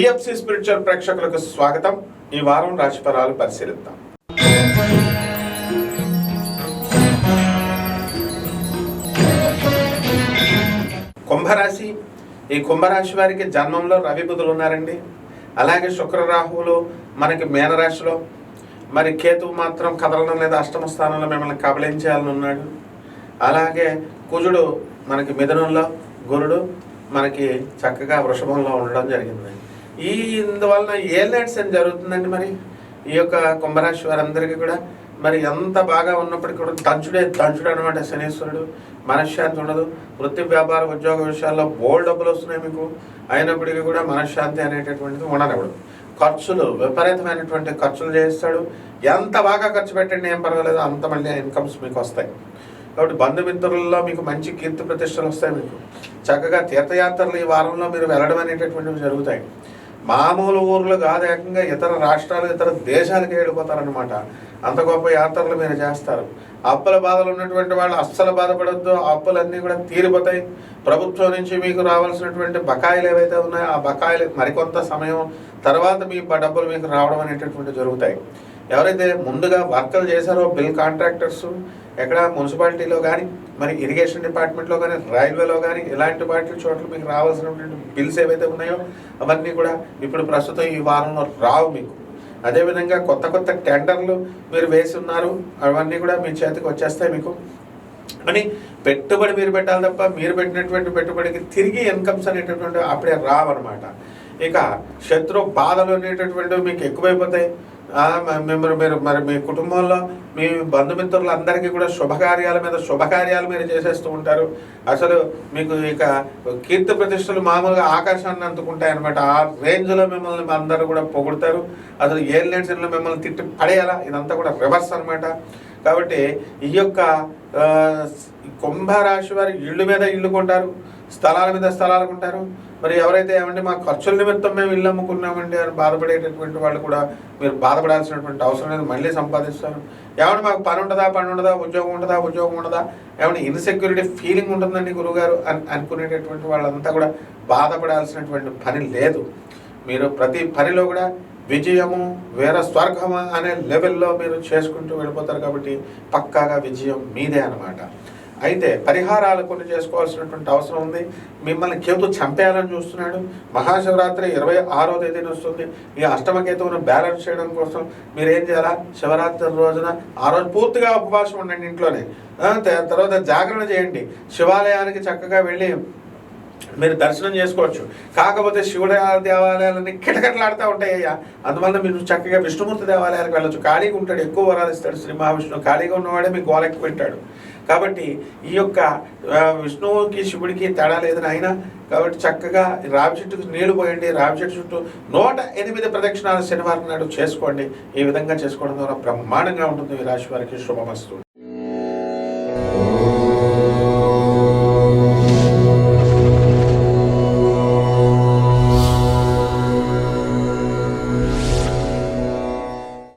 DFC spiritual ప్రేక్షకులకు స్వాగతం. ఈ వారం రాశిఫలాలు పరిశీలిద్దాం. కుంభరాశి ఈ కుంభరాశి వారికి జన్మంలో రవి బుధులు ఉన్నారండి. అలాగే శుక్రరాహువులు మనకి మేనరాశిలో మరి కేతువు మాత్రం కదలడం లేదా అష్టమ స్థానంలో మిమ్మల్ని కబలించాలని ఉన్నాడు. అలాగే కుజుడు మనకి మిథునంలో గురుడు మనకి చక్కగా వృషభంలో ఉండడం జరిగిందండి. ఈ ఇందువలన ఏ లైట్స్ జరుగుతుందండి మరి? ఈ యొక్క కుంభరాశి వారందరికీ కూడా మరి ఎంత బాగా ఉన్నప్పటికీ కూడా దంచుడే దంచుడు అనమాట శనీశ్వరుడు. మనశ్శాంతి ఉండదు. వృత్తి వ్యాపార ఉద్యోగ విషయాల్లో బోల్డ్ డబ్బులు వస్తున్నాయి మీకు. అయినప్పటికీ కూడా మనశ్శాంతి అనేటటువంటిది ఉండనివ్వడు. ఖర్చులు విపరీతమైనటువంటి ఖర్చులు చేస్తాడు ఎంత బాగా ఖర్చు పెట్టండి ఏం పర్వాలేదు. అంత మళ్ళీ ఇన్కమ్స్ మీకు వస్తాయి. కాబట్టి బంధుమిత్రులలో మీకు మంచి కీర్తి ప్రతిష్టలు వస్తాయి మీకు. చక్కగా తీర్థయాత్రలు ఈ వారంలో మీరు వెళ్ళడం అనేటటువంటివి జరుగుతాయి. మామూలు ఊర్లు కాదు ఏకంగా ఇతర రాష్ట్రాలు ఇతర దేశాలకి వెళ్ళిపోతారనమాట అంత గొప్ప యాత్రలు మీరు చేస్తారు. అప్పుల బాధలు ఉన్నటువంటి వాళ్ళు అస్సలు బాధపడద్దు. అప్పులన్నీ కూడా తీరిపోతాయి. ప్రభుత్వం నుంచి మీకు రావాల్సినటువంటి బకాయిలు ఏవైతే ఉన్నాయో ఆ బకాయిలు మరికొంత సమయం తర్వాత మీ డబ్బులు మీకు రావడం అనేటటువంటి జరుగుతాయి. ఎవరైతే ముందుగా వర్కలు చేశారో బిల్ కాంట్రాక్టర్స్ ఎక్కడ మున్సిపాలిటీలో కానీ మరి ఇరిగేషన్ డిపార్ట్మెంట్లో కానీ రైల్వేలో కానీ ఇలాంటి వాటి చోట్ల మీకు రావాల్సినటువంటి బిల్స్ ఏవైతే ఉన్నాయో అవన్నీ కూడా ఇప్పుడు ప్రస్తుతం ఈ వారంలో రావు మీకు. అదేవిధంగా కొత్త కొత్త టెండర్లు మీరు వేసి ఉన్నారు అవన్నీ కూడా మీ చేతికి వచ్చేస్తాయి మీకు. అని పెట్టుబడి మీరు పెట్టాలి తప్ప మీరు పెట్టినటువంటి పెట్టుబడికి తిరిగి ఇన్కమ్స్ అనేటటువంటి అప్పుడే రావన్నమాట. ఇక శత్రు బాధలు అనేటటువంటివి మీకు ఎక్కువైపోతాయి. ఆ, మిమ్మల్ని మీరు మరి మీ కుటుంబంలో మీ బంధుమిత్రులందరికీ కూడా శుభకార్యాల మీద శుభకార్యాలు మీరు చేసేస్తూ ఉంటారు. అసలు మీకు ఇక కీర్తి ప్రతిష్టలు మామూలుగా ఆకాశాన్ని అందుకుంటాయి అనమాట ఆ రేంజ్లో మిమ్మల్ని అందరూ కూడా పొగుడతారు. అసలు ఏ మిమ్మల్ని తిట్టి పడేయాలా? ఇదంతా కూడా రివర్స్ అనమాట కాబట్టి ఈ యొక్క కుంభరాశి వారి ఇళ్ళు మీద ఇల్లు కొంటారు. స్థలాల మీద స్థలాలు ఉంటారు. మరి ఎవరైతే ఏమంటే మా ఖర్చుల నిమిత్తం మేము ఇల్లు అమ్ముకున్నామండి అని బాధపడేటటువంటి వాళ్ళు కూడా మీరు బాధపడాల్సినటువంటి అవసరం లేదు మళ్ళీ సంపాదిస్తారు. ఏమంటే మాకు పని ఉండదా పని ఉండదా ఉద్యోగం ఉండదా ఉద్యోగం ఉండదా ఏమంటే ఇన్సెక్యూరిటీ ఫీలింగ్ ఉంటుందండి గురుగారు అని అనుకునేటటువంటి వాళ్ళంతా కూడా బాధపడాల్సినటువంటి పని లేదు. మీరు ప్రతి పనిలో కూడా విజయము వేర స్వర్గమా అనే లెవెల్లో మీరు చేసుకుంటూ వెళ్ళిపోతారు కాబట్టి పక్కాగా విజయం మీదే అన్నమాట. అయితే పరిహారాలు కొన్ని చేసుకోవాల్సినటువంటి అవసరం ఉంది. మిమ్మల్ని కేతు చంపేయాలని చూస్తున్నాడు. మహాశివరాత్రి ఇరవై ఆరో తేదీన వస్తుంది. ఈ అష్టమ కేతువును బ్యాలెన్స్ చేయడం కోసం మీరు ఏం చేయాలా? శివరాత్రి రోజున ఆ రోజు పూర్తిగా ఉపవాసం ఉండండి ఇంట్లోనే. తర్వాత జాగరణ చేయండి. శివాలయానికి చక్కగా వెళ్ళి మీరు దర్శనం చేసుకోవచ్చు. కాకపోతే శివుడి దేవాలయాలన్నీ కిటకిటలాడుతూ ఉంటాయి అయ్యా. అందువల్ల మీరు చక్కగా విష్ణుమూర్తి దేవాలయాలకు వెళ్ళొచ్చు. ఖాళీగా ఉంటాడు ఎక్కువ వరాలు ఇస్తాడు శ్రీ మహావిష్ణువు. ఖాళీగా ఉన్నవాడే మీకు గోలెక్కి పెట్టాడు కాబట్టి ఈ యొక్క విష్ణువుకి శివుడికి తేడా లేదని ఆయన కాబట్టి చక్కగా రావి చెట్టుకు నీళ్ళు పోయండి. రావి చెట్టు చుట్టూ నూట ఎనిమిది ప్రదక్షిణాలు శనివారం నాడు చేసుకోండి. ఈ విధంగా చేసుకోవడం ద్వారా బ్రహ్మాండంగా ఉంటుంది. ఈ రాశి వారికి శుభమస్తు.